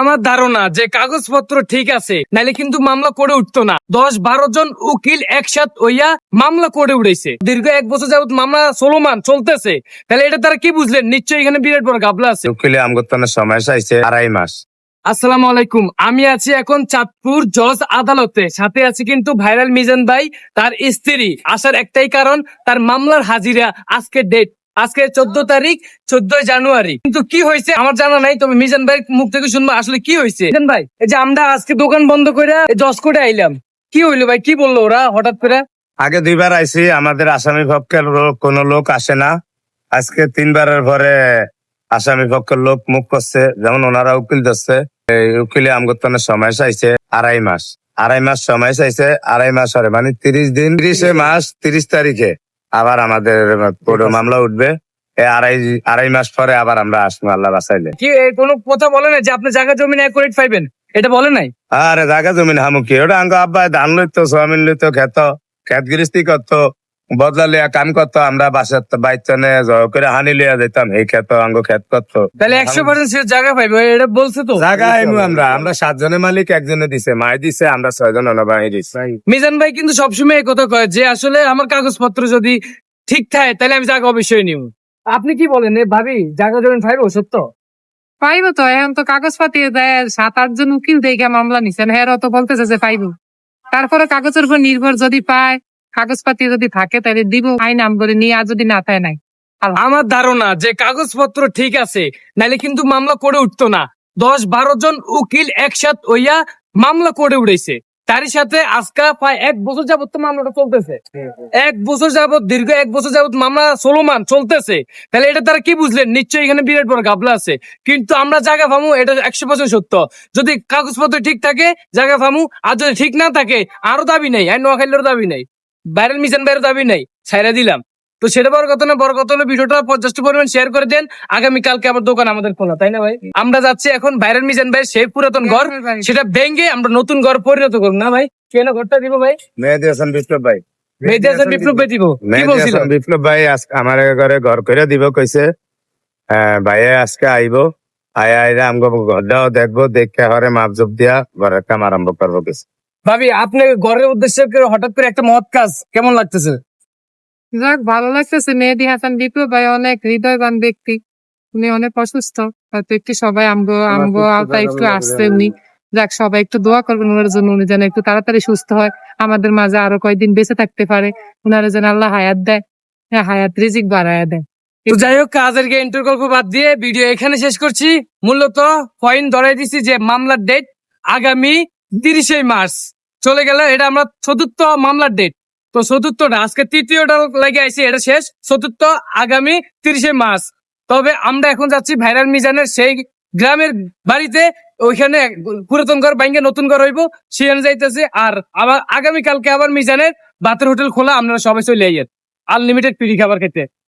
আমার ধারণা যে কাগজপত্র ঠিক আছে নাইলে কিন্তু মামলা করে উঠতো না। দশ বারো জন উকিল একসাথ হইয়া মামলা করে উঠেছে দীর্ঘ এক বছর যাবত মামলা চলমান চলতেছে। তাহলে এটা তারা কি বুঝলেন? নিশ্চয়ই এখানে বিরাট বড় গাবলা আছে। উকিলে আমগতনের সময় চাইছে আড়াই মাস। আসসালামু আলাইকুম। আমি আছি এখন চাঁদপুর জজ আদালতে। সাথে আছে কিন্তু ভাইরাল মিজান ভাই তার স্ত্রী। আসার একটাই কারণ তার মামলার হাজিরা আজকে ডেট আজকে চোদ্দ তারিখ, চোদ্দই জানুয়ারি। কিন্তু কি হয়েছে আমার জানা নাই, তবে মিজান ভাই মুখ থেকে শুনব আসলে কি হয়েছে। মিজান ভাই, এই যে আমরা আজকে দোকান বন্ধ করে জজ করে আইলাম। কি হইল ভাই, কি বলল ওরা হঠাৎ করে? আগে দুইবার আইছি, আমাদের আসামি পক্ষের কোনো লোক আসে না। আজকে তিনবারের পরে আসামি পক্ষের লোক মুখ করছে, যেমন ওনারা উকিল ধরছে। এই উকিলে আমগতনের সময় চাইছে আড়াই মাস। আড়াই মাস সময় চাইছে, আড়াই মাস হরে মানে তিরিশ দিন, তিরিশে মাস, তিরিশ তারিখে। আবার আমাদের পুরো মামলা উঠবে। আড়াই আড়াই মাস পরে আবার আমরা আসব আল্লাহ বাসাইলে কি কোনো কথা বলে না যে আপনি জায়গা জমি এক করে পাইবেন? এটা বলে নাই? আরে জায়গা জমি হামুকি ওটা আঙ্গ আব্বা ধান লইতো সোয়াবিন লইতো খেত খেত গৃহস্থি করতো। বদলা লিয়া কাম করতো আমরা বাসার বাইচনে জয় করে হানি লিয়া যেতাম এই খেত আঙ্গ খেত করতো। তাহলে একশো পার্সেন্ট জায়গা পাইবে এটা বলছে তো। জায়গা আইমু আমরা আমরা সাতজনের মালিক একজনে দিছে মাই দিছে আমরা ছয়জন অনবাহী দিছে। মিজান ভাই কিন্তু সবসময় এই কথা কয় যে আসলে আমার কাগজপত্র যদি ঠিক থাকে তাহলে আমি জায়গা অবশ্যই নিব। আপনি কি বলেন? ভাবি জায়গা জমি পাইবো সত্য? পাইবো তো এখন তো কাগজপাতি দেয় সাত আট জন উকিল দেখে মামলা নিছেন হেরও তো বলতেছে যে পাইবো। তারপরে কাগজের উপর নির্ভর যদি পায় কাগজপাতি যদি থাকে, তাহলে দিব। আইন নাম করে নিয়ে আর যদি না থাকে, নাই। আমার ধারণা যে কাগজপত্র ঠিক আছে, নাইলে কিন্তু মামলা করে উঠতো না। দশ বারো জন উকিল একসাথ হইয়া মামলা করে উঠেছে তারই সাথে আজকা প্রায় এক বছর যাবত তো মামলাটা চলতেছে। এক বছর যাবত দীর্ঘ এক বছর যাবত মামলা চলমান, চলতেছে। তাহলে এটা তারা কি বুঝলেন? নিশ্চয়ই এখানে বিরাট বড় গাবলা আছে। কিন্তু আমরা জায়গা ফামু এটা একশো পার্সেন্ট সত্য। যদি কাগজপত্র ঠিক থাকে, জায়গা ফামু আর যদি ঠিক না থাকে, আরও দাবি নেই। আর নোয়াখালীর দাবি নেই। বাইরের মিশন বাইরে দাবি নেই ছাইরা দিলাম। তো সেটা বড় কথা না বড় কথা হলো ভিডিওটা পর্যাপ্ত পরিমাণ শেয়ার করে দেন। আগামী কালকে আবার দোকান আমাদের খোলা তাই না ভাই? আমরা যাচ্ছি এখন বাইরের মিজান ভাই সেই পুরাতন ঘর সেটা ভেঙে আমরা নতুন ঘর পরিণত করব। না ভাই কেন ঘরটা দিব ভাই? মেহেদি হাসান বিপ্লব ভাই। মেয়েদের হাসান বিপ্লব ভাই দিব। কি বলছিল? বিপ্লব ভাই আজকে আমার ঘরে ঘর করে দিব কইছে। হ্যাঁ ভাইয়া আজকে আইবো। আয়া আইলে আমগো ঘরটাও দেখব দেখে হরে মাপ জব দিয়া ঘরের কাম আরম্ভ করব কিছু ভাবি আপনি ঘরের উদ্দেশ্যে হঠাৎ করে একটা মহৎ কাজ কেমন লাগতেছে? যাক ভালো লাগতেছে। মেহেদি হাসান বিপ্লব ভাই অনেক হৃদয়বান ব্যক্তি। উনি অনেক অসুস্থ। হয়তো একটু সবাই আমগো আমগো আওতায় একটু আসছে উনি। যাক সবাই একটু দোয়া করবেন ওনার জন্য। উনি যেন একটু তাড়াতাড়ি সুস্থ হয়। আমাদের মাঝে আরও কয়েকদিন বেঁচে থাকতে পারে। উনারা যেন আল্লাহ হায়াত দেয়। হ্যাঁ হায়াত রিজিক বাড়ায় দেয়। তো যাই হোক কাজের ইন্টার গল্প বাদ দিয়ে ভিডিও এখানে শেষ করছি। মূলত পয়েন্ট ধরাই দিছি যে মামলার ডেট আগামী তিরিশে মার্চ। চলে গেল, এটা আমরা চতুর্থ মামলার ডেট তো চতুর্থটা, আজকে তৃতীয়টা লাগে আইছি এটা শেষ। চতুর্থ আগামী তিরিশে মার্চ। তবে আমরা এখন যাচ্ছি ভাইরাল মিজানের সেই গ্রামের বাড়িতে। ওইখানে পুরাতন ঘর ভাঙ্গে নতুন ঘর হইব সেখানে যাইতেছে। আর আবার আগামী কালকে আবার মিজানের বাতের হোটেল খোলা, আপনারা সবাই চলে আইয়েন। আনলিমিটেড পিড়ি খাবার খেতে।